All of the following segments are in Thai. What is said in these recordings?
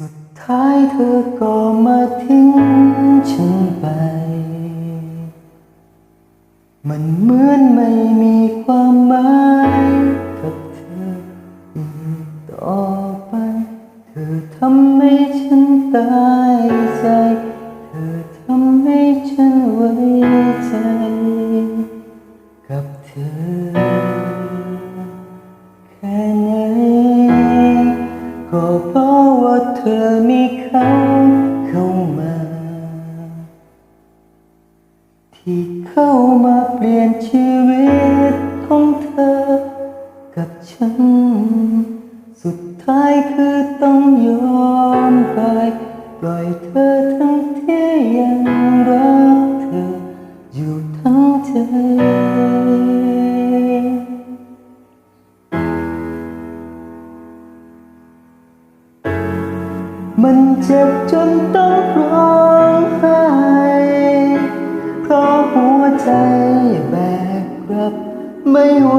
สุดท้ายเธอก็มาทิ้งฉันไป มันเหมือนไม่มีความหมายกับเธออีกต่อไป เธอทำให้ฉันตาย เข้ามาเปลี่ยนชีวิตของเธอ กับฉัน สุดท้ายคือต้องยอมไปปล่อยเธอทั้งที่ยังรักเธอ อยู่ทั้งใจมันเจ็บจนต้องร้องไห้ ใจแบกรับไม่ไหว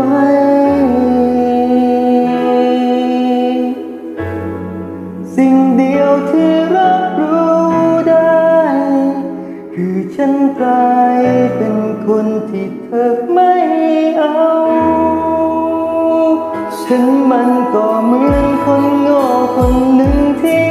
สิ่งเดียวที่รับรู้ได้ คือฉันกลายเป็นคนที่เธอไม่เอา ฉันมันก็เหมือนคนโง่คนหนึ่งที่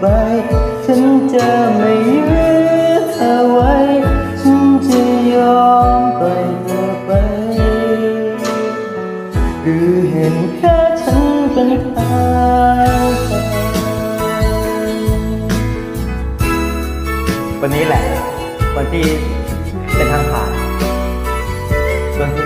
ไป ฉันจะไม่ยื้อเธอไว้ ฉันจะยอมปล่อยเธอไป หรือเห็นแค่ฉันเป็นทางวันนี้แหละ วันที่เป็นทางผ่านโดนทิ้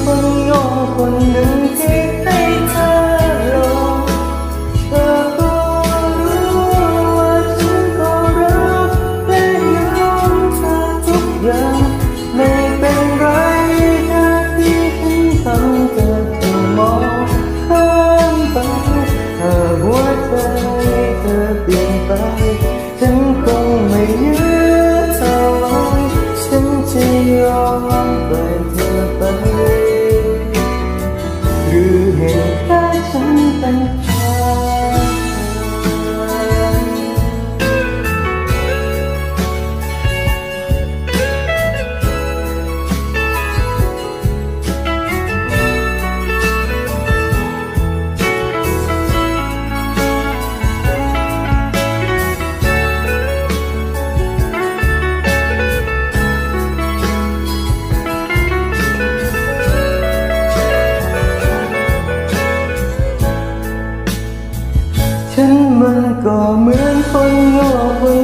your ก็เหมือนคนงอคน